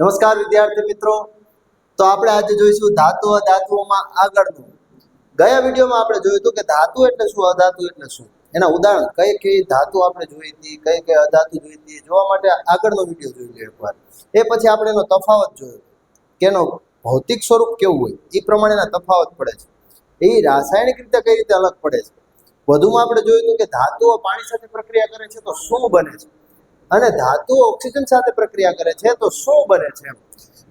નમસ્કાર વિદ્યાર્થી મિત્રો. તો આપણે આજે જોઈશું ધાતુ અધાતુઓમાં આગળનું. ગયા વિડીયોમાં આપણે જોયું હતું કે ધાતુ એટલે શું, અધાતુ એટલે શું? એના ઉદાહરણ, કઈ કઈ ધાતુ આપણે જોઈ હતી, કઈ કઈ અધાતુ જોઈ હતી જોવા માટે આગળનો વીડિયો જોઈ લો એકવાર. એ પછી આપણે એનો તફાવત જોયો કે એનો ભૌતિક સ્વરૂપ કેવું હોય એ પ્રમાણેના તફાવત પડે છે. એ રાસાયણિક રીતે કઈ રીતે અલગ પડે છે? વધુમાં આપણે જોયું હતું કે ધાતુઓ પાણી સાથે પ્રક્રિયા કરે છે તો શું બને છે? અને ધાતુ ઓક્સિજન સાથે પ્રક્રિયા કરે છે તો શું બને છે?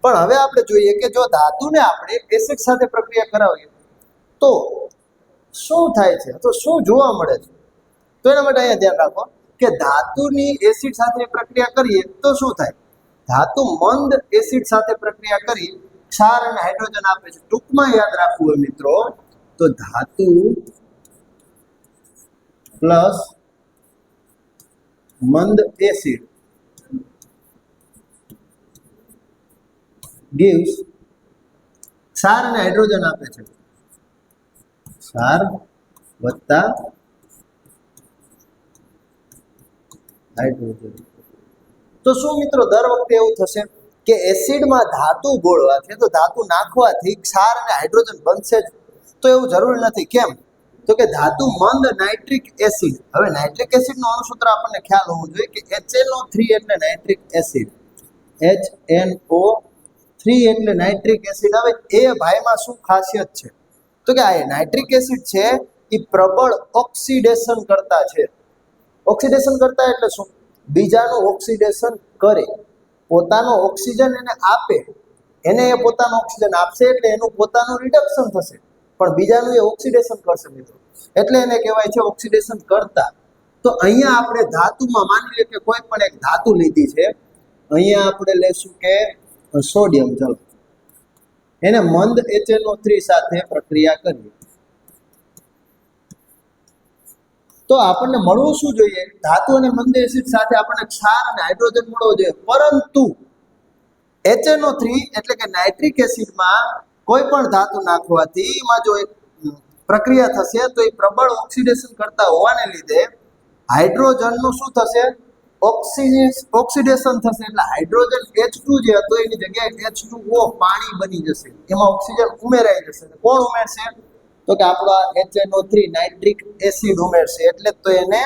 પણ હવે આપણે જોઈએ કે જો ધાતુને આપણે એસિડ સાથે પ્રક્રિયા કરાવીએ, તો શું થાય છે તો શું જોવા મળે છે? તો એના માટે અહીંયા ધ્યાન રાખો કે ધાતુની એસિડ સાથે પ્રક્રિયા કરીએ તો શું થાય? ધાતુ મંદ એસિડ સાથે પ્રક્રિયા કરી ક્ષાર અને હાઇડ્રોજન આપે છે. ટૂંકમાં યાદ રાખવું હોય મિત્રો, તો ધાતુ પ્લસ મંદ એસિડ. ગિવ્સ ક્ષાર અને હાઇડ્રોજન આપે છે. ક્ષાર વત્તા હાઇડ્રોજન. તો શું મિત્રો, દર વખતે એવું થશે કે એસિડમાં ધાતુ બોળવાથી તો ધાતુ નાખવાથી ક્ષાર અને હાઇડ્રોજન બનશે જ. તો એવું જરૂરી નથી. કેમ? તો કે ધાતુ મંદ નાઇટ્રિક એસિડ. હવે નાઇટ્રિક એસિડનો અણુસૂત્ર આપણને ખ્યાલ હોવો જોઈએ કે HNO3 એટલે નાઇટ્રિક એસિડ. HNO થ્રી એટલે નાઇટ્રિક એસિડ. હવે એ ભાઈમાં શું ખાસિયત છે? તો કે આ નાઇટ્રિક એસિડ છે એ પ્રબળ ઓક્સિડેશન કરતા છે. ઓક્સિડેશન કરતા એટલે શું? બીજાનું ઓક્સિડેશન કરે. પોતાનો ઓક્સિજન એને આપે. એને એ પોતાનો ઓક્સિજન આપશે એટલે એનું પોતાનું રિડક્શન થશે. પણ બીજાનું એ ઓક્સિડેશન કરશે મિત્રો. એટલે એને કહેવાય છે ઓક્સિડેશન કરતા. તો અહીંયા આપણે ધાતુમાં માની લઈએ કે કોઈ પણ એક ધાતુ લીધી છે, અહીંયા આપણે લેશું કે સોડિયમ ચલો એને મંદ HNO3 સાથે પ્રક્રિયા કરીએ. તો આપણને મળવું શું જોઈએ? ધાતુ અને મંદ એસિડ સાથે આપણને ક્ષાર અને હાઇડ્રોજન મળવો જોઈએ. પરંતુ HNO3 એટલે કે નાઇટ્રિક એસિડમાં કોઈ પણ ધાતુ નાખવાથી એમાં જો એક પ્રક્રિયા થશે તો એ પ્રબળ ઓક્સિડેશન કરતા હોવાને લીધે હાઇડ્રોજનનું શું થશે? ઓક્સિજન ઓક્સિડેશન થશે. એટલે હાઇડ્રોજન H2 જે હતો, એની જગ્યાએ એચ ટુ ઓ પાણી બની જશે. એમાં ઓક્સિજન ઉમેરાઈ જશે. કોણ ઉમેરશે? તો કે આપણો એચએનઓ થ્રી નાઇટ્રિક એસિડ ઉમેરશે. એટલે તો એને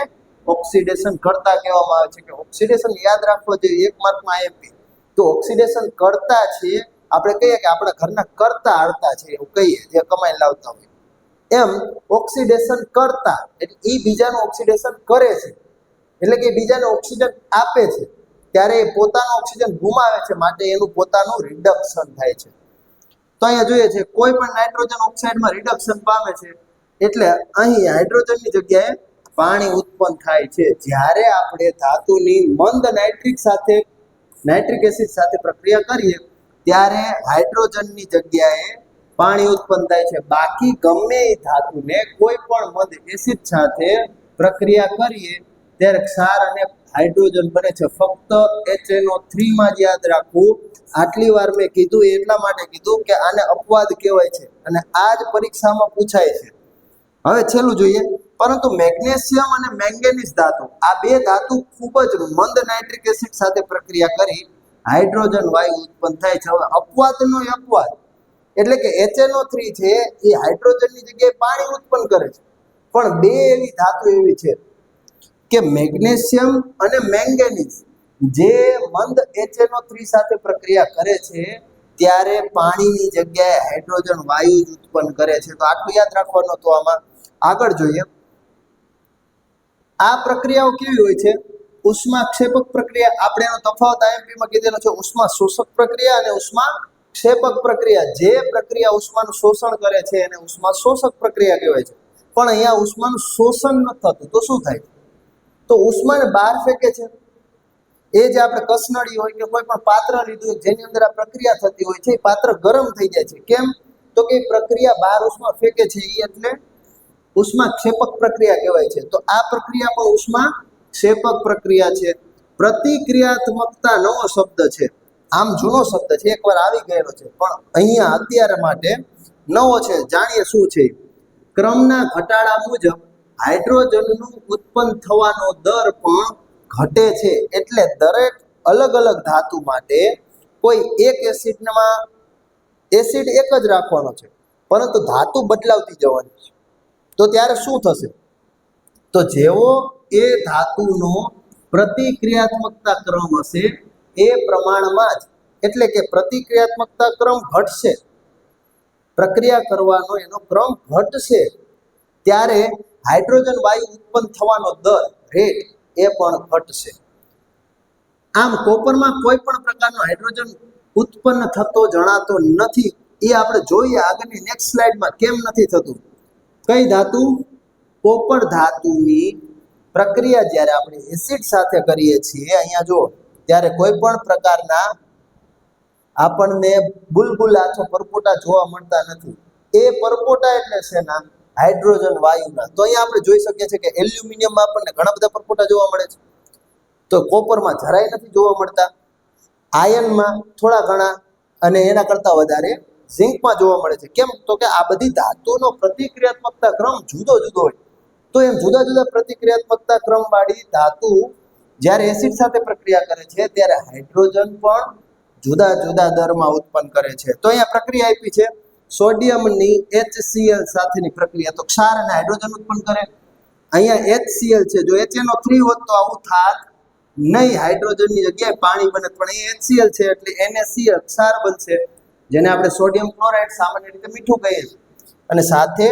ઓક્સિડેશન કરતા કહેવામાં આવે છે કે ઓક્સિડેશન યાદ રાખવો જોઈએ. એક માર્કમાં આઈએમપી તો ઓક્સિડેશન કરતા છે આપણે કહીએ કે આપણા ઘરના કરતા હળતા છે એવું કહીએ, જે કમાઈ લાવતા હોય. એમ ઓક્સિડેશન કરતા, એટલે એ બીજાનું ઓક્સિડેશન કરે છે. એટલે કે બીજાને ઓક્સિજન આપે છે. ત્યારે એ પોતાનો ઓક્સિજન ગુમાવે છે માટે એનું પોતાનું રિડક્શન થાય છે. તો અહીંયા જોઈએ છે, કોઈ પણ નાઇટ્રોજન ઓક્સાઇડમાં રિડક્શન પામે છે, એટલે અહીં હાઇડ્રોજનની જગ્યાએ પાણી ઉત્પન્ન થાય છે. જ્યારે આપણે ધાતુની મંદ નાઇટ્રિક સાથે નાઇટ્રિક એસિડ સાથે પ્રક્રિયા કરીએ ત્યારે હાઇડ્રોજનની જગ્યાએ પાણી ઉત્પન્ન થાય છે. બાકી ગમે એ ધાતુને કોઈ પણ મદ એસિડ સાથે પ્રક્રિયા કરીએ, ત્યારે ક્ષાર અને હાઇડ્રોજન બને છે. ફક્ત HNO3 માં જ યાદ રાખવું. આટલી વાર મેં કીધું એટલા માટે કીધું કે આને અપવાદ કહેવાય છે અને આ જ પરીક્ષામાં પૂછાય છે. હવે છેલ્લું જોઈએ. પરંતુ મેગ્નેશિયમ અને મેંગેનીઝ ધાતુ, આ બે ધાતુ ખૂબ જ મંદ નાઇટ્રિક એસિડ સાથે પ્રક્રિયા કરી હાઇડ્રોજન વાયુ ઉત્પન્ન થાય છે. હવે અપવાદનો અપવાદ. એટલે કે HNO3 છે, એ હાઇડ્રોજનની જગ્યાએ પાણી ઉત્પન્ન કરે છે. પણ બે એવી ધાતુ એવી છે કે મેગ્નેશિયમ અને મેંગેનીઝ જે મંદ HNO3 સાથે પ્રક્રિયા કરે છે, ત્યારે પાણીની જગ્યાએ હાઇડ્રોજન વાયુ જ ઉત્પન્ન કરે છે. તો આટલું યાદ રાખવાનું તો આમાં આગળ જોઈએ. આ પ્રક્રિયાઓ કેવી હોય છે? ઉષ્માક્ષેપક પ્રક્રિયા, આપણે એનો તફાવત આઈએમપીમાં કીધેલો છે, ઉષ્મા શોષક પ્રક્રિયા અને ઉષ્મા ક્ષેપક પ્રક્રિયા. જે પ્રક્રિયા ઉષ્માનું શોષણ કરે છે, એને ઉષ્મા શોષક પ્રક્રિયા કહેવાય છે. પણ અહીંયા ઉષ્માનું શોષણ ન થતું, તો શું થાય? તો ઉષ્માને બહાર ફેંકે છે. એ જે આપણે કસનળી હોય કે કોઈ પણ પાત્ર લીધું હોય, જેની અંદર આ પ્રક્રિયા થતી હોય છે, એ પાત્ર ગરમ થઈ જાય છે. કેમ? તો કે પ્રક્રિયા બહાર ઉષ્મા ફેંકે છે એ એટલે ઉષ્મા ક્ષેપક પ્રક્રિયા કહેવાય છે. તો આ પ્રક્રિયા પણ ઉષ્મા ક્ષેપક પ્રક્રિયા છે. પ્રતિક્રિયાત્મકતા નવો શબ્દ છે. આમ જૂનો શબ્દ છે. એકવાર આવી ગયેલો છે. પણ અહીંયા અત્યારે માટે નવો છે. જાણીએ શું છે? ક્રમના ઘટાડા મુજબ હાઇડ્રોજનનું ઉત્પન્ન થવાનો દર પણ ઘટે છે. એટલે દરેક અલગ અલગ ધાતુ માટે કોઈ એક એસિડમાં એસિડ એક જ રાખવાનો છે. પરંતુ ધાતુ બદલાવતી જવાની છે. તો ત્યારે શું થશે? તો જેવો એ ધાતુનો પ્રતિક્રિયાત્મકતા ક્રમ હશે, એ પ્રમાણમાં જ, એટલે કે પ્રતિક્રિયાત્મકતા ક્રમ ઘટશે, પ્રક્રિયા કરવાનો એનો ક્રમ ઘટશે, ત્યારે હાઇડ્રોજન વાયુ ઉત્પન્ન થવાનો દર રેટ એ પણ ઘટશે. આમ કોપરમાં કોઈ પણ પ્રકારનો હાઇડ્રોજન ઉત્પન્ન થતો જણાતો નથી, એ આપણે જોઈએ આગળની નેક્સ્ટ સ્લાઇડમાં કેમ નથી થતું. કઈ ધાતુ? કોપર ધાતુની પ્રક્રિયા જ્યારે આપણે એસિડ સાથે કરીએ છીએ, અહીંયા જો ત્યારે કોઈ પણ પ્રકારના આપણને બુલબુલા અથવા પરપોટા જોવા મળતા નથી. એ પરપોટા એટલે શેના? હાઇડ્રોજન વાયુના. તો અહીંયા આપણે જોઈ શકીએ છીએ કે એલ્યુમિનિયમમાં આપણને ઘણા બધા પરપોટા જોવા મળે છે. તો કોપરમાં જરાય નથી જોવા મળતા. આયનમાં થોડા ઘણા અને એના કરતાં વધારે ઝિંકમાં જોવા મળે છે. કેમ? તો કે આ બધી ધાતુનો પ્રતિક્રિયાત્મકતા ક્રમ જુદો જુદો હોય. તો એમ જુદા જુદા પ્રતિક્રિયાત્મકતા ક્રમવાળી ધાતુ જ્યારે એસિડ સાથે પ્રક્રિયા કરે છે, ત્યારે હાઇડ્રોજન પણ જુદા જુદા દરમાં ઉત્પન્ન કરે છે. તો અહીંયા પ્રક્રિયા આપી છે. સોડિયમની HCl સાથેની પ્રક્રિયા. તો ક્ષાર અને હાઇડ્રોજન ઉત્પન્ન કરે. અહીંયા HCl છે. જો HNO થ્રી હોત તો આવું થાત નહીં. હાઇડ્રોજનની જગ્યાએ પાણી બને. પણ એ HCl છે એટલે NaCl ક્ષાર બનશે. જેને આપણે સોડિયમ ક્લોરાઇડ સામાન્ય રીતે મીઠું કહીએ. છીએ અને સાથે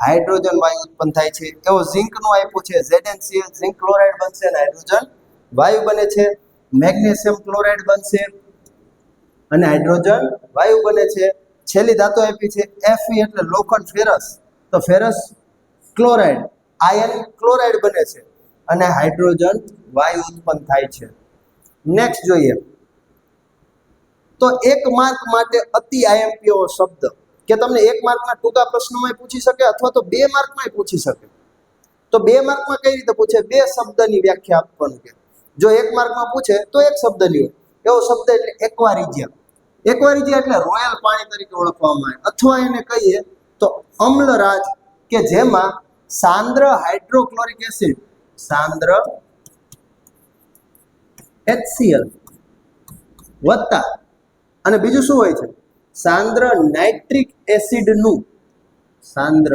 હાઇડ્રોજન વાયુ ઉત્પન્ન થાય છે. એવો ઝિંકનું આપ્યું છે. ZnCl ઝિંક ક્લોરાઇડ બનશે અને હાઇડ્રોજન વાયુ બને છે. મેગ્નેશિયમ ક્લોરાઇડ બનશે અને હાઇડ્રોજન વાયુ બને છે. છેલ્લી ધાતુ આપી છે Fe એટલે લોખંડ ફેરસ. તો ફેરસ ક્લોરાઇડ, આયન ક્લોરાઇડ બને છે અને હાઇડ્રોજન વાયુ ઉત્પન્ન થાય છે. નેક્સ્ટ જોઈએ. તો એક માર્ક માટે અતિ આઈએમપીઓ શબ્દ. કે તમને એક માર્કના ટૂંકા પ્રશ્નોમાં પૂછી શકે અથવા તો બે માર્કમાં પૂછી શકે. તો બે માર્કમાં કઈ રીતે પૂછે? બે શબ્દની વ્યાખ્યા આપવાનું કે. જો એક માર્કમાં પૂછે, તો એક શબ્દની હોય. એવો શબ્દ એટલે એકવારીજ્યા. એકવારીજ્યા એટલે રોયલ પાણી તરીકે ઓળખવામાં આવે. અથવા એને કહીએ તો અમ્લરાજ, કે જેમાં સાંદ્ર હાઇડ્રોક્લોરિક એસિડ, સાંદ્ર એચસીએલ વત્તા અને બીજું શું હોય છે? સાંદ્ર નાઇટ્રિક એસિડનું સાંદ્ર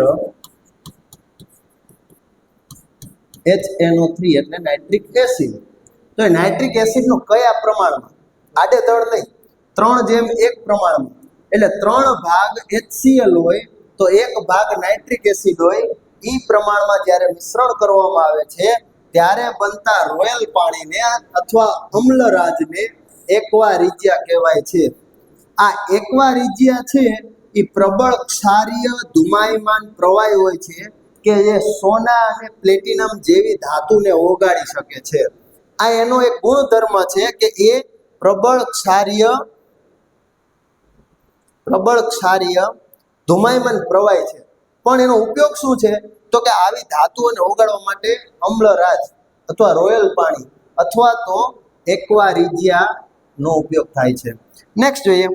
HNO3 એટલે નાઇટ્રિક એસિડ. તો એ નાઇટ્રિક એસિડનું કયા પ્રમાણમાં? આડેધડ નહીં. ત્રણ જેમ એક પ્રમાણમાં. એટલે ત્રણ ભાગ HCl હોય, તો એક ભાગ નાઇટ્રિક એસિડ હોય. એ પ્રમાણમાં જ્યારે મિશ્રણ કરવામાં આવે છે, ત્યારે બનતા રોયલ પાણીને અથવા અમ્લરાજને એકવા રીજ્યા કહેવાય છે. આ એકવા છે, એ પ્રબળ ક્ષારીય ધુમાયમાન પ્રવાહી હોય છે કે જે સોના અને પ્લેટિનમ જેવી ધાતુને ઓગાળી શકે છે. આ એનો એક ગુણધર્મ છે કે એ પ્રબળ ક્ષારીય પ્રબળ ક્ષારીય ધુમાયમાન પ્રવાહી છે. પણ એનો ઉપયોગ શું છે? તો કે આવી ધાતુઓને ઓગાળવા માટે અમ્લરાજ અથવા રોયલ પાણી અથવા તો એક્વા નો ઉપયોગ થાય છે. નેક્સ્ટ જોઈએ.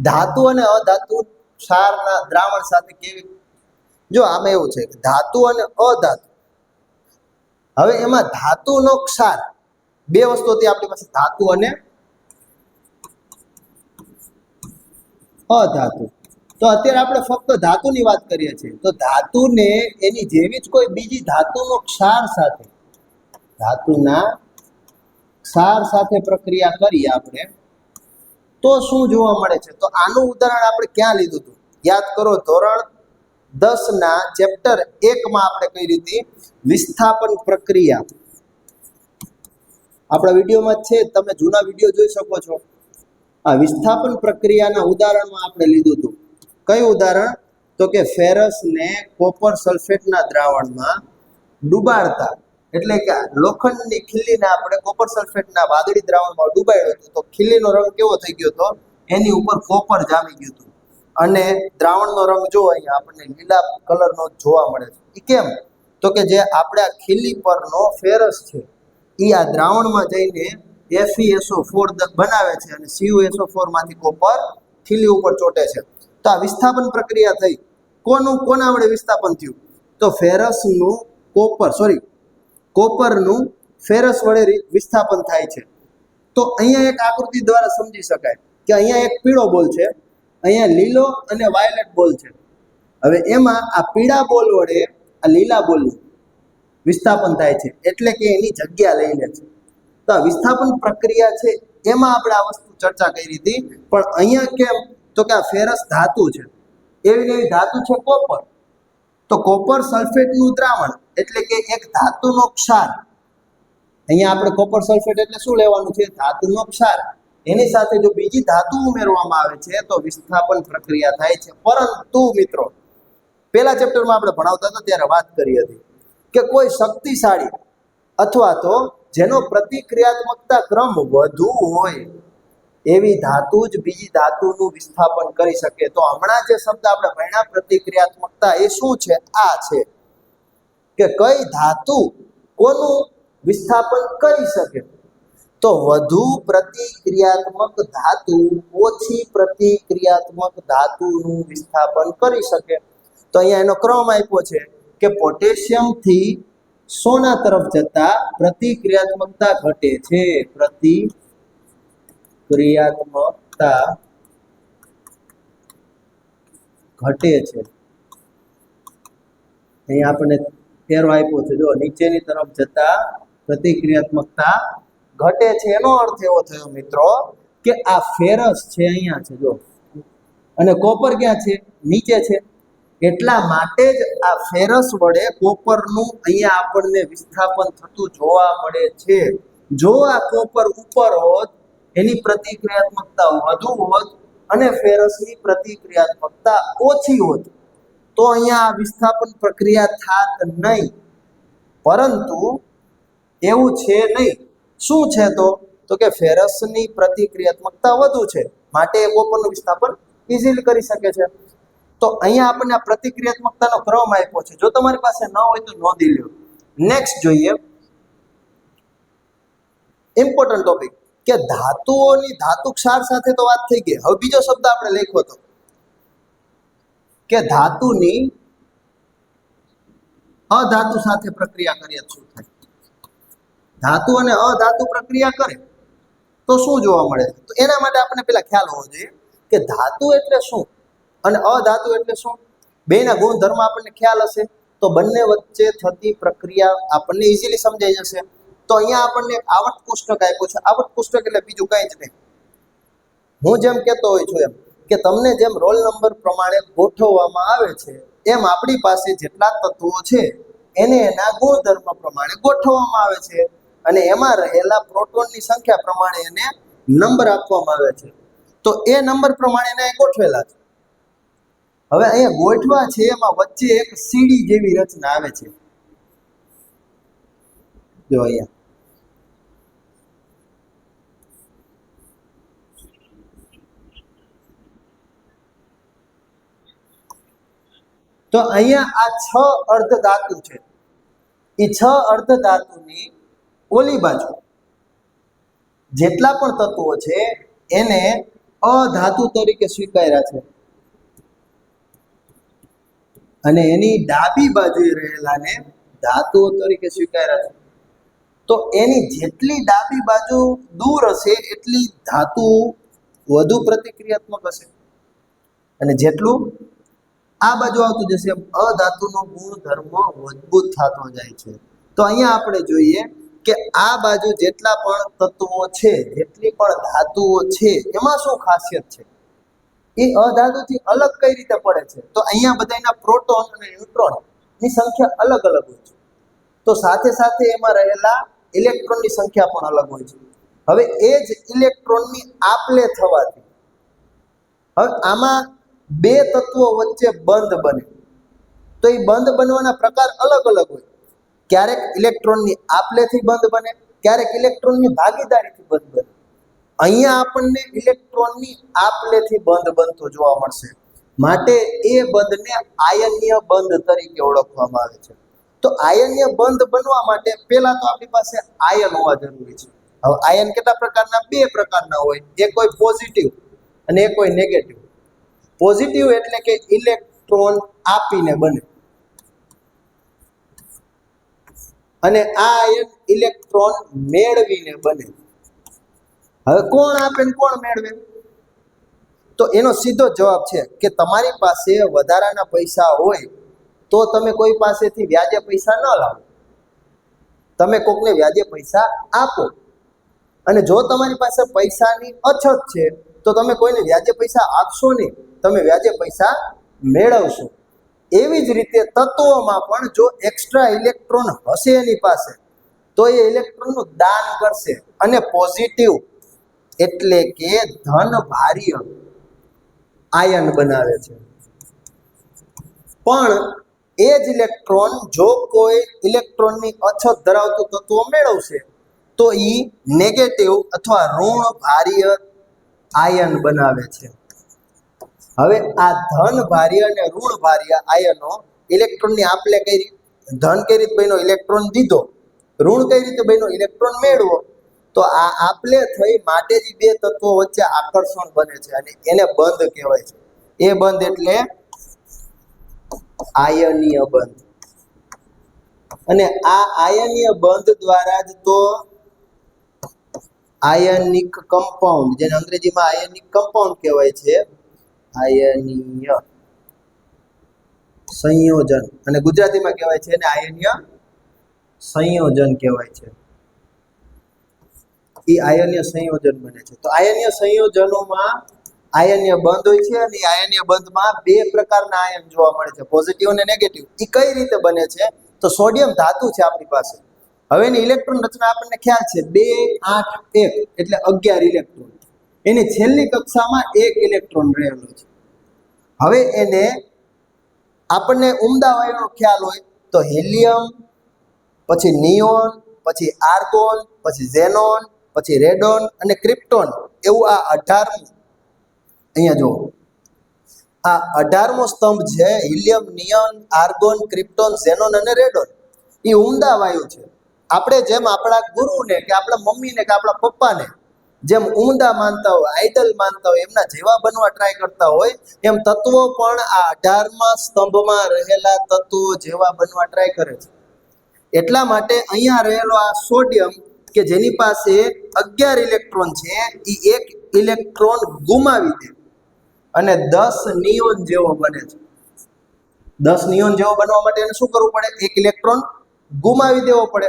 ધાતુ અને અધાતુ ક્ષારના દ્રાવણ સાથે કેવી જો આમાં એવું છે કે ધાતુ અને અધાતુ. હવે એમાં ધાતુનો ક્ષાર. બે વસ્તુ હતી આપણી પાસે, ધાતુ અને અધાતુ. તો અત્યારે આપણે ફક્ત ધાતુની વાત કરીએ છીએ. તો ધાતુને એની જેવી જ કોઈ બીજી ધાતુનો ક્ષાર સાથે. ધાતુના ક્ષાર સાથે પ્રક્રિયા કરીએ આપણે, તો શું જોવા મળે છે? તો આનું ઉદાહરણ આપણે ક્યાં લીધું હતું? યાદ કરો, ધોરણ દસ ના ચેપ્ટર એકમાં આપણે કઈ રીતે વિસ્થાપન પ્રક્રિયા. આપણા વિડીયોમાં છે, તમે જૂના વીડિયો જોઈ શકો છો. આ વિસ્થાપન પ્રક્રિયાના ઉદાહરણમાં આપણે લીધું હતું. કયું ઉદાહરણ? તો કે ફેરસને કોપર સલ્ફેટના દ્રાવણમાં ડુબાડતા. એટલે કે લોખંડની ખીલીને આપણે કોપર સલ્ફેટના વાદળી દ્રાવણમાં ડુબાડ્યો હતો, તો ખીલીનો રંગ કેવો થઈ ગયો હતો એની ઉપર કોપર જામી ગયું હતું. અને દ્રાવણનો રંગ જો અહીંયા આપણને લીલા કલરનો જોવા મળે છે. એ કેમ? તો કે જે આપણે ખીલી પરનો ફેરસ છે એ આ દ્રાવણમાં જઈને એફઈએસઓ ફોર બનાવે છે અને સીયુએસઓ ફોરમાંથી કોપર ખીલી ઉપર ચોટે છે. તો આ વિસ્થાપન પ્રક્રિયા થઈ. કોનું, કોના વડે વિસ્થાપન થયું? તો ફેરસનું કોપર સોરી કોપરનું ફેરસ વડે વિસ્થાપન થાય છે. તો અહીંયા એક આકૃતિ દ્વારા સમજી શકાય કે અહીંયા એક પીળો બોલ છે, અહીંયા લીલો અને વાયોલેટ બોલ છે. હવે એમાં આ પીળા બોલ વડે આ લીલા બોલનું વિસ્થાપન થાય છે, એટલે કે એની જગ્યા લઈ લે છે. તો આ વિસ્થાપન પ્રક્રિયા છે, એમાં આપણે આ વસ્તુ ચર્ચા કરી હતી, પણ અહીંયા કેમ? તો કે આ ફેરસ ધાતુ છે. એવી એવી ધાતુ છે કોપર. તો કોપર સલ્ફેટનું દ્રાવણ એટલે કે એક ધાતુનો ક્ષાર. અહીંયા આપણે કોપર સલ્ફેટ એટલે શું લેવાનું છે? ધાતુનો ક્ષાર. એની સાથે જો બીજી ધાતુ ઉમેરવામાં આવે છે તો વિસ્થાપન પ્રક્રિયા થાય છે. પરંતુ મિત્રો, પહેલા ચેપ્ટરમાં આપણે ભણાવતા હતા, ત્યારે વાત કરી હતી કે કોઈ શક્તિશાળી અથવા તો જેનો પ્રતિક્રિયાત્મકતા ક્રમ વધુ હોય એવી ધાતુ જ બીજી ધાતુનું વિસ્થાપન કરી શકે. તો હમણાં જે શબ્દ આપણે ભણ્યા, પ્રતિક્રિયાત્મકતા, એ શું છે? આ છે કે કઈ ધાતુ કોનું વિસ્થાપન કરી શકે? તો વધુ પ્રતિક્રિયાત્મક ધાતુ, ઓછી પ્રતિક્રિયાત્મક ધાતુનું વિસ્થાપન કરી શકે. તો અહીંયા એનો ક્રમ આપ્યો છે કે પોટેશિયમથી સોના તરફ જતા પ્રતિક્રિયાત્મકતા ઘટે છે. પ્રતિક્રિયાત્મકતા ઘટે છે. અહીં આપણે ફેરો આપ્યો છે. જો નીચેની તરફ જતા પ્રતિક્રિયાત્મકતા ઘટે છે, એનો અર્થ એવો થયો મિત્રો કે આ ફેરસ છે અહીંયા છે, જો. અને કોપર ક્યાં છે? નીચે છે. એટલા માટે જ આ ફેરસ વડે કોપરનું અહીંયા આપણને વિસ્થાપન થતું જોવા મળે છે. જો આ કોપર ઉપર હોત એની પ્રતિક્રિયાત્મકતા વધુ હોત અને ફેરસની પ્રતિક્રિયાત્મકતા ઓછી હોત. તો અહીંયા આ વિસ્થાપન પ્રક્રિયા થાત નહીં. પરંતુ એવું છે નહીં. શું છે તો? તો કે ફેરસની પ્રતિક્રિયાત્મકતા વધુ છે. માટે એ કોપરનું વિસ્થાપન ઇઝીલી કરી શકે છે. તો અહીંયા આપણને આ પ્રતિક્રિયાત્મકતાનો ક્રમ આપ્યો છે. જો તમારી પાસે ન હોય તો નોંધી લ્યો. નેક્સ્ટ જોઈએ. ઇમ્પોર્ટન્ટ ટોપિક કે ધાતુઓની ધાતુ ક્ષાર સાથે તો વાત થઈ ગઈ. હવે બીજો શબ્દ આપણે લખ્યો હતો કે ધાતુની અધાતુ સાથે પ્રક્રિયા કરીએ શું થાય? ધાતુ અને અધાતુ પ્રક્રિયા કરે તો શું જોવા મળે? તો એના માટે આપણને પેલા ખ્યાલ હોવો જોઈએ કે ધાતુ એટલે શું અને અધાતુ એટલે શું? બેના ગુણધર્મ આપણને ખ્યાલ હશે તો બંને વચ્ચે થતી પ્રક્રિયા આપણને ઇઝીલી સમજાઈ જશે. તો અહીંયા આપણને આવટ પુસ્તક આપ્યું છે. આવટ પુસ્તક એટલે બીજું કાંઈ જ નહીં. હું જેમ કહેતો હોય છું એમ કે તમને જેમ રોલ નંબર પ્રમાણે ગોઠવવામાં આવે છે, એમ આપણી પાસે જેટલા તત્વો છે, એને એના ગુણધર્મ પ્રમાણે ગોઠવવામાં આવે છે અને એમાં રહેલા પ્રોટોનની સંખ્યા પ્રમાણે એને નંબર આપવામાં આવે છે. તો એ નંબર પ્રમાણે એને ગોઠવેલા છે. હવે અહીંયા ગોઠવા છે, એમાં વચ્ચે એક સીડી જેવી રચના આવે છે. જો અહીંયા. તો અહીંયા આ છ અર્ધ છે. એ છ અર્ધ ઓલી બાજુ જેટલા પણ તત્વો છે, એને અધાતુ તરીકે સ્વીકાર્યા છે. અને એની ડાબી બાજુએ રહેલાને ધાતુઓ તરીકે સ્વીકાર્યા છે. તો એની જેટલી ડાબી બાજુ દૂર હશે, એટલી ધાતુ વધુ પ્રતિક્રિયાત્મક હશે. અને જેટલું આ બાજુ આવતું જશે અધાતુનો ગુણધર્મ મજબૂત થતો જાય છે. તો અહીંયા આપણે જોઈએ કે આ બાજુ જેટલા પણ તત્વો છે, જેટલી પણ ધાતુઓ છે, એમાં શું ખાસિયત છે? એ અધાતુથી અલગ કઈ રીતે પડે છે? તો અહીંયા બધાના પ્રોટોન અને ન્યુટ્રોનની સંખ્યા અલગ અલગ હોય છે. તો સાથે સાથે એમાં રહેલા ઇલેક્ટ્રોનની સંખ્યા પણ અલગ હોય છે. હવે એ જ ઇલેક્ટ્રોનની આપલે થવાથી, હવે આમાં બે તત્વો વચ્ચે બંધ બને. તો એ બંધ બનવાના પ્રકાર અલગ અલગ હોય. ક્યારેક ઇલેક્ટ્રોનની આપલેથી બંધ બને, ક્યારેક ઇલેક્ટ્રોનની ભાગીદારીથી બંધ બને. અહીંયા આપણને ઇલેક્ટ્રોનની આપલેથી બંધ બનતો જોવા મળશે. માટે એ બંધને આયન્ય બંધ તરીકે ઓળખવામાં આવે છે. તો આયન્ય બંધ બનવા માટે પહેલા તો આપણી પાસે આયન હોવા જરૂરી છે. હવે આયન કેટલા પ્રકારના? બે પ્રકારના હોય. એક હોય પોઝિટિવ અને એક હોય નેગેટિવ. પોઝિટિવ એટલે કે ઇલેક્ટ્રોન આપીને બને. અને આ આયન ઇલેક્ટ્રોન મેળવીને બને. હવે કોણ આપે ને કોણ મેળવે? તો એનો સીધો જવાબ છે કે તમારી પાસે વધારાના પૈસા હોય તો તમે કોઈ પાસેથી વ્યાજે પૈસા ન લાવો. તમે કોકને વ્યાજે પૈસા આપો. અને જો તમારી પાસે પૈસાની અછત છે તો તમે કોઈને વ્યાજે પૈસા આપશો નહીં. તમે વ્યાજે પૈસા મેળવશો. એવી જ રીતે તત્વોમાં પણ જો એક્સ્ટ્રા ઇલેક્ટ્રોન હશે એની પાસે, તો એ ઇલેક્ટ્રોનનું દાન કરશે. અને પોઝિટિવ એટલે કે ધન ભાર્ય આયન બનાવે છે. પણ એ જ ઇલેક્ટ્રોન જો કોઈ ઇલેક્ટ્રોનની અછત ધરાવતું તત્વ મેળવશે, તો એ નેગેટિવ અથવા ઋણ ભાર્ય આયન બનાવે છે. હવે આ ધન ભાર્ય અને ઋણ ભાર્ય આયનો ઇલેક્ટ્રોનની આપલે કઈ ધન કઈ રીતે બન્યો? ઇલેક્ટ્રોન દીધો. ઋણ કઈ રીતે બન્યો? ઇલેક્ટ્રોન મેળવો. તો આ આપલે થઈ માટે જ બે તત્વો વચ્ચે આકર્ષણ બને છે અને એને બંધ કહેવાય છે. એ બંધ એટલે આયનીય બંધ. અને આ આયનીય બંધ દ્વારા જ તો આયનિક કમ્પાઉન્ડ જેને અંગ્રેજીમાં આયનિક કમ્પાઉન્ડ કહેવાય છે આયનીય સંયોજન. અને ગુજરાતીમાં કહેવાય છે એને આયનીય સંયોજન કહેવાય છે. એ આયનીય સંયોજન બને છે. તો આયનીય સંયોજનોમાં આયનીય બંધ હોય છે અને આયનીય બંધમાં બે પ્રકારના આયન જોવા મળે છે. પોઝિટિવ અને નેગેટિવ એ કઈ રીતે બને છે? તો સોડિયમ ધાતુ છે આપણી પાસે. હવે એની ઇલેક્ટ્રોન રચના આપણને ખ્યાલ છે. બે, આઠ, એક. એટલે અગિયાર ઇલેક્ટ્રોન એની છેલ્લી કક્ષામાં એક ઇલેક્ટ્રોન રહેલો છે. હવે એને આપણને ઉમદા વાયુનો ખ્યાલ હોય તો હિલિયમ, પછી નિયોન, પછી આર્ગોન, પછી ઝેનોન, પછી રેડોન અને ક્રિપ્ટોન એવું આ અઢારમું અહીંયા જુઓ. આ અઢારમો સ્તંભ છે helium, neon, argon, krypton, xenon અને રેડોન. એ ઉમદા વાયુ છે. આપણે જેમ આપણા ગુરુને કે આપણા મમ્મીને કે આપણા પપ્પાને જેમ ઉમદા માનતા હોય આઈડલ માનતા હોય, એમના જેવા બનવા ટ્રાય કરતા હોય, એમ તત્વો પણ આ અઢારમાં સ્તંભમાં રહેલા તત્વો જેવા બનવા ટ્રાય કરે છે. એટલા માટે અહીંયા રહેલો આ સોડિયમ કે જેની પાસે અગિયાર ઇલેક્ટ્રોન છે, એ એક ઇલેક્ટ્રોન ગુમાવી દે. અને દસ નિયોન જેવો બને છે. દસ નિયોન જેવો બનવા માટે એને શું કરવું પડે? એક ઇલેક્ટ્રોન ગુમાવી દેવો પડે.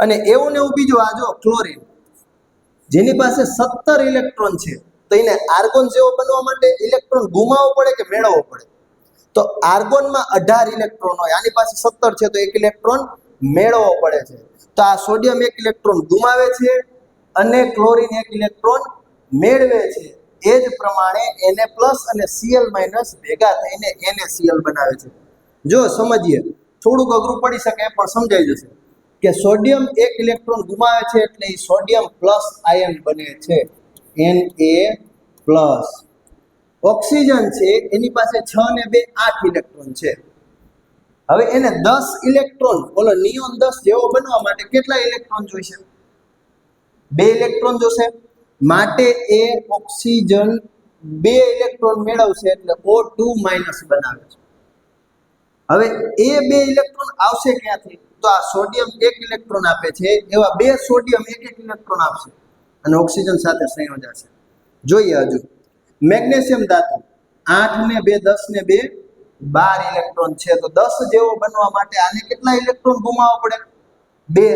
અને એવું ને એવું બીજું આ જો ક્લોરીન જેની પાસે સત્તર ઇલેક્ટ્રોન છે, તો એને આર્ગોન જેવો બનવા માટે ઇલેક્ટ્રોન ગુમાવવો પડે કે મેળવવો પડે? તો આર્ગોનમાં અઢાર ઇલેક્ટ્રોન હોય, આની પાસે સત્તર છે, તો એક ઇલેક્ટ્રોન મેળવવો પડે છે. તો આ સોડિયમ એક ઇલેક્ટ્રોન ગુમાવે છે અને ક્લોરિન એક ઇલેક્ટ્રોન મેળવે છે. એ જ પ્રમાણે એને પ્લસ અને સીએલ માઇનસ ભેગા થઈને એને સીએલ બનાવે છે. જો સમજીએ, થોડુંક અઘરું પડી શકે, પણ સમજાઈ જશે. કે સોડિયમ એક ઇલેક્ટ્રોન ગુમાવે છે એટલે એ સોડિયમ પ્લસ આયન બને છે. એન એ પ્લસ. ઓક્સિજન છે, એની પાસે છ ને બે આઠ ઇલેક્ટ્રોન છે. હવે એને દસ ઇલેક્ટ્રોન, ઓલો નિયોન દસ જેવો બનવા માટે કેટલા ઇલેક્ટ્રોન જોઈશે? બે ઇલેક્ટ્રોન જોશે. માટે એ ઓક્સિજન બે ઇલેક્ટ્રોન મેળવશે એટલે ઓ ટુ માઇનસ બનાવે છે. હવે એ બે ઇલેક્ટ્રોન આવશે ક્યાંથી? તો આ સોડિયમ એક ઇલેક્ટ્રોન આપે છે, એવા બે સોડિયમ એક એક ઇલેક્ટ્રોન આપશે અને ઓક્સિજન સાથે સંયોજાશે જોઈએ હજુ. મેગ્નેશિયમ ધાતુ, આઠ ને બે, દસ ને બે, બાર ઇલેક્ટ્રોન છે. તો દસ જેવો બનવા માટે આને કેટલા ઇલેક્ટ્રોન ગુમાવવા પડે? બે.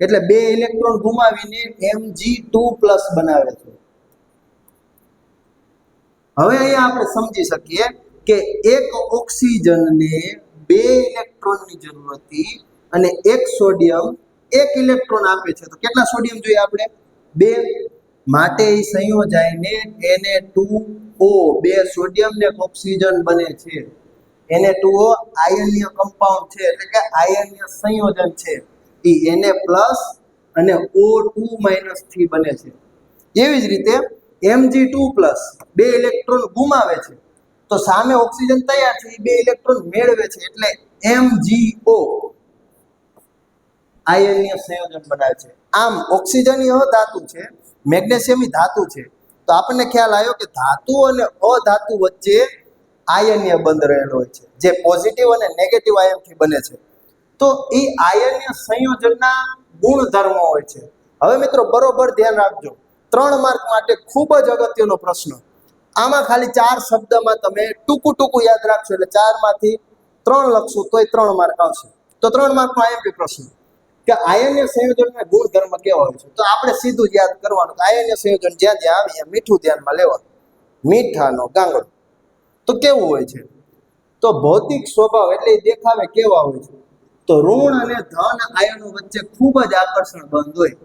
એટલે બે ઇલેક્ટ્રોન ગુમાવીને એમજી ટુ પ્લસ બનાવે છે. હવે અહીંયા આપણે સમજી શકીએ કે એક ઓક્સિજનને બે ઇલેક્ટ્રોનની જરૂર હતી. અને એક સોડિયમ એક ઇલેક્ટ્રોન આપે છે. તો કેટલા સોડિયમ જોઈએ આપણે? બે. માટે એ સંયોજાઈને એને ટુ ઓ બે સોડિયમ ને ઓક્સિજન બને છે. એને ટુ ઓ આયનીય કમ્પાઉન્ડ છે. એટલે કે આયનીય સંયોજન છે. એ એને પ્લસ અને ઓ ટુ માઇનસથી બને છે. એવી જ રીતે એમજી ટુ પ્લસ બે ઇલેક્ટ્રોન ગુમાવે છે. તો સામે ઓક્સિજન તૈયાર છે. એ બે ઇલેક્ટ્રોન મેળવે છે. એટલે એમજીઓ આયનીય સંયોજન બનાવે છે. આમ ઓક્સિજન એ અધાતુ છે મેગ્નેશિયમી ધાતુ છે. તો આપણને ખ્યાલ આવ્યો કે ધાતુ અને અધાતુ વચ્ચે આયનીય બંધ રહેલો હોય છે, જે પોઝિટિવ અને નેગેટિવ આયનથી બને છે. તો એ આયનીય સંયોજનના ગુણધર્મો હોય છે. હવે મિત્રો બરોબર ધ્યાન રાખજો. ત્રણ માર્ક માટે ખૂબ જ અગત્યનો પ્રશ્ન. આમાં ખાલી ચાર શબ્દમાં તમે ટૂંકું ટૂંકું યાદ રાખશો એટલે ચારમાંથી ત્રણ લખશું તોય ત્રણ માર્ક આવશે. તો ત્રણ માર્કનો આઈએમપી પ્રશ્ન. કે આયન્ય સંયોજનના ગુણધર્મ કેવા હોય છે. તો આપણે સીધું યાદ કરવાનું આયન્ય સંયોજન જ્યાં જ્યાં આવે ત્યાં મીઠું ધ્યાનમાં લેવાનું. મીઠાનો ગાંગડો. તો કેવું હોય છે? તો ભૌતિક સ્વભાવ એટલે દેખાવે કેવા હોય છે? તો ઋણ અને ધન આયનો વચ્ચે ખૂબ જ આકર્ષણ બંધ હોય.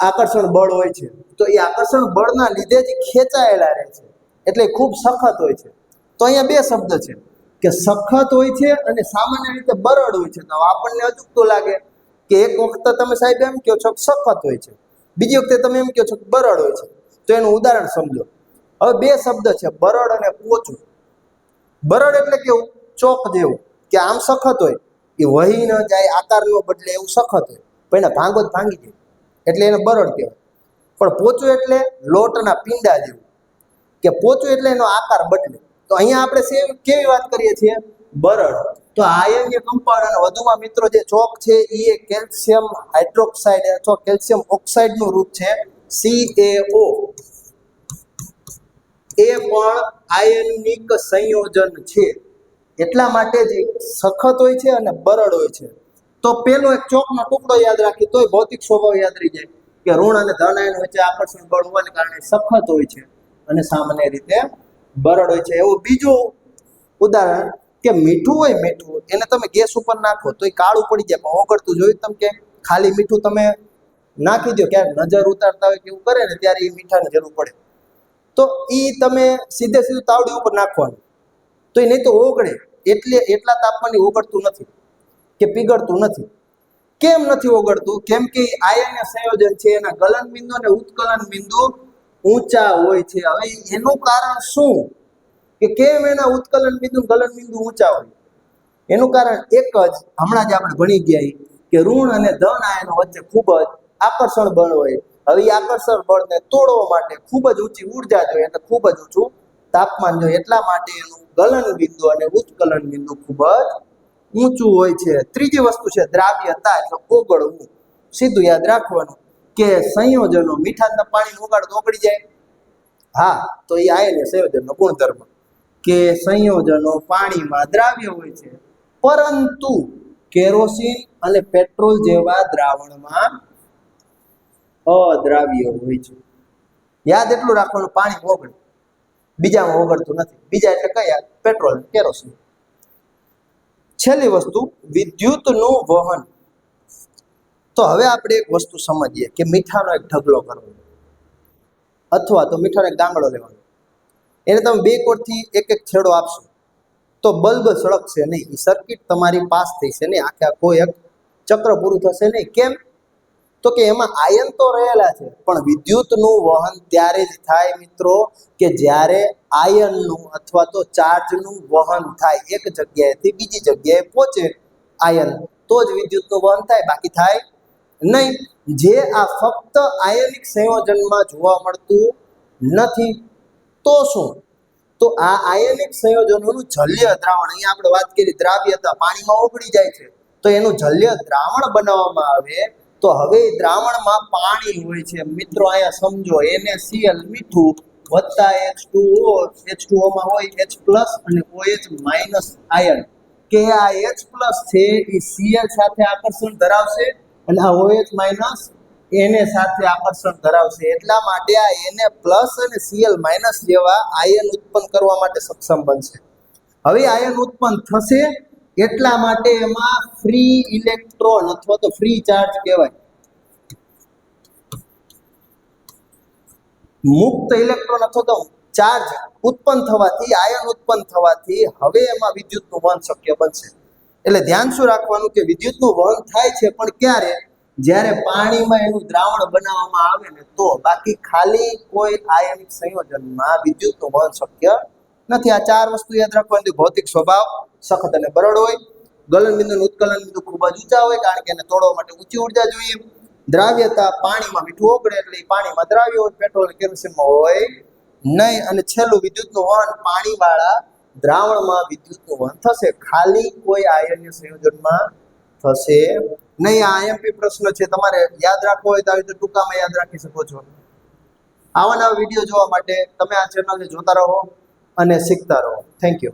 આકર્ષણ બળ હોય છે. તો એ આકર્ષણ બળના લીધે જ ખેંચાયેલા રહે છે. એટલે ખૂબ સખત હોય છે. તો અહીંયા બે શબ્દ છે. કે સખત હોય છે અને સામાન્ય રીતે બરડ હોય છે. તો આપણને અચૂકતું લાગે કે એક વખત તમે સાહેબ એમ કહો છો સખત હોય છે. બીજી વખતે તમે એમ કહો છો કે બરડ હોય છે. તો એનું ઉદાહરણ સમજો. હવે બે શબ્દ છે, બરડ અને પોચું. બરડ એટલે કેવું ચોક જેવું, કે આમ સખત હોય. એ વહી ન જાય, આકાર ન બદલે એવું સખત હોય. પણ એને ભાંગો જ ભાંગી જાય એટલે એને બરડ કહેવાય. પણ પોચું એટલે લોટના પીંડા જેવું. કે પોચું એટલે એનો આકાર બદલે. તો અહીંયા આપણે સેવ કેવી વાત કરીએ છીએ? બરડ. તો આયર્ય કમ્પાઉન્ડ અને વધુમાં મિત્રો જે ચોક છે એ કેલ્શિયમ હાઇડ્રોક્સાઇડ અથવા કેલ્શિયમ ઓક્સાઇડનું રૂપ છે CaO એ પણ આયનિક સંયોજન છે. એટલા માટે જ સખત હોય છે અને બરડ હોય છે. તો પેલો એક ચોકનો ટુકડો યાદ રાખી, તોય ભૌતિક સ્વભાવ યાદ રહી જાય કે ઋણ અને ધન આયન વચ્ચે આકર્ષણ બળ હોવાને કારણે સખત હોય છે અને સામાન્ય રીતે બરડ હોય છે. એવું બીજું ઉદાહરણ કે મીઠું હોય મીઠું, એને તમે ગેસ ઉપર નાખો તો એ કાળું પડી જાય. પણ ઓગળતું જોયું તમે કે ખાલી મીઠું તમે નાખી દો ક્યાંક નજર ઉતારતા હોય એવું કરે ને ત્યારે એ મીઠાની જરૂર પડે. તો એ તમે સીધે સીધું તાવડી ઉપર નાખવાનું. તો એ નહીં તો ઓગળે. એટલે એટલા તાપમાનની ઓગળતું નથી કે પીગળતું નથી. કેમ નથી ઓગળતું? કેમ કે ઈ આયન્ય સંયોજન છે, એના ગલન બિંદુ અને ઉત્કલન બિંદુ ઊંચા હોય છે. હવે એનું કારણ શું? કે કેમ એના ઉત્કલન બિંદુ, ગલન બિંદુ ઊંચા હોય? એનું કારણ એક જ, હમણાં જ આપણે ભણી ગયા કે ઋણ અને ધન આયનો વચ્ચે ખૂબ જ આકર્ષણ બળ હોય. હવે આકર્ષણ બળને તોડવા માટે ખૂબ જ ઊંચી ઊર્જા જોઈએ એટલે ખૂબ જ ઊંચું તાપમાન જોઈએ. એટલા માટે એનું ગલન બિંદુ અને ઉત્કલન બિંદુ ખૂબ જ ઊંચું હોય છે. ત્રીજી વસ્તુ છે દ્રાવ્યતા, એટલે ઓગળવું. સીધું યાદ રાખવાનું. કે સંયોજનો મીઠાના પાણી ઓગાળ તો ઓગળી જાય. હા, તો એ આયન્ય સંયોજનનો ગુણધર્મ. કે સંયોજનો પાણીમાં દ્રાવ્ય હોય છે, પરંતુ કેરોસીન અને પેટ્રોલ જેવા દ્રાવણમાં અદ્રાવ્ય હોય છે. યાદ એટલું રાખવાનું પાણી ઓગળે. બીજામાં ઓગળતું નથી. બીજા એટલે કયા? Petrol kerosene. છેલ્લી વસ્તુ, વિદ્યુતનું વહન. તો હવે આપણે એક વસ્તુ સમજીએ કે મીઠાનો એક ઢગલો કરવો. અથવા તો મીઠાનો એક ગાંગડો લેવાનો. એને તમે બે કોટથી એક એક છેડો આપશો. તો બલ્બ સળગશે નહીં. એ સર્કિટ તમારી પાસ થશે નહીં. આખે આખો એક ચક્ર પૂરું થશે નહીં. કેમ? તો કે એમાં આયન તો રહેલા છે. પણ વિદ્યુતનું વહન ત્યારે જ થાય મિત્રો કે જ્યારે આયનનું અથવા તો ચાર્જનું વહન થાય. એક જગ્યાએથી બીજી જગ્યાએ પહોંચે આયન. તો જ વિદ્યુતનું વહન થાય. બાકી થાય નહીં, જે આ ફક્ત આયનિક સંયોજનમાં જોવા મળતું નથી, તો શું? તો આ આયનિક સંયોજનોનું જલ્ય દ્રાવણ, અહીંયા આપણે વાત કરી દ્રાવ્યતા, પાણીમાં ઓગળી જાય છે, તો એનું જલ્ય દ્રાવણ બનાવવામાં આવે, તો હવે દ્રાવણમાં પાણી હોય છે. મિત્રો, અહીંયા સમજો, NaCl મીઠું વત્તા H2O H2O માં હોય H પ્લસ અને OH માઇનસ આયન કે આ H પ્લસ છે, એ Cl સાથે આકર્ષણ ધરાવશે અને આ ઓએચ માઇનસ એને સાથે આકર્ષણ ધરાવશે. એટલા માટે આ એને પ્લસ અને સીએલ માઇનસ જેવા આયન ઉત્પન્ન કરવા માટે સક્ષમ બનશે. હવે આયન ઉત્પન્ન થશે એટલા માટે એમાં ફ્રી ઇલેક્ટ્રોન અથવા તો ફ્રી ચાર્જ કહેવાય. મુક્ત ઇલેક્ટ્રોન અથવા તો ચાર્જ ઉત્પન્ન થવાથી, આયન ઉત્પન્ન થવાથી હવે એમાં વિદ્યુતનું વહન શક્ય બનશે. એટલે ધ્યાન શું રાખવાનું કે વિદ્યુતનું વહન થાય છે પણ ક્યારે? જ્યારે પાણીમાં એનું દ્રાવણ બનાવવામાં આવે ને તો બાકી ખાલી કોઈ આયનિક સંયોજનમાં વિદ્યુતનું વહન શક્ય નથી. આ ચાર વસ્તુ યાદ રાખવાની ભૌતિક સ્વભાવ, સખત અને બરડ હોય. ગલન બિંદુ ઉત્કલન બિંદુ ખૂબ જ ઊંચા હોય કારણ કે એને તોડવા માટે ઊંચી ઊર્જા જોઈએ. દ્રાવ્યતા પાણીમાં મીઠું ઓગળે એટલે પાણીમાં દ્રાવ્ય હોય, પેટ્રોલ કેરોસીનમાં હોય. નહીં અને છેલ્લું વિદ્યુતનું વહન પાણીવાળા દ્રાવણમાં વિદ્યુતનું વહન થશે. ખાલી કોઈ આયન્ય સંયોજનમાં થશે નહીં. આ આઈએમપી પ્રશ્ન છે. તમારે યાદ રાખવો હોય તો આવી રીતે ટૂંકામાં યાદ રાખી શકો છો. આવા નવા વીડિયો જોવા માટે તમે આ ચેનલને જોતા રહો અને શીખતા રહો. Thank you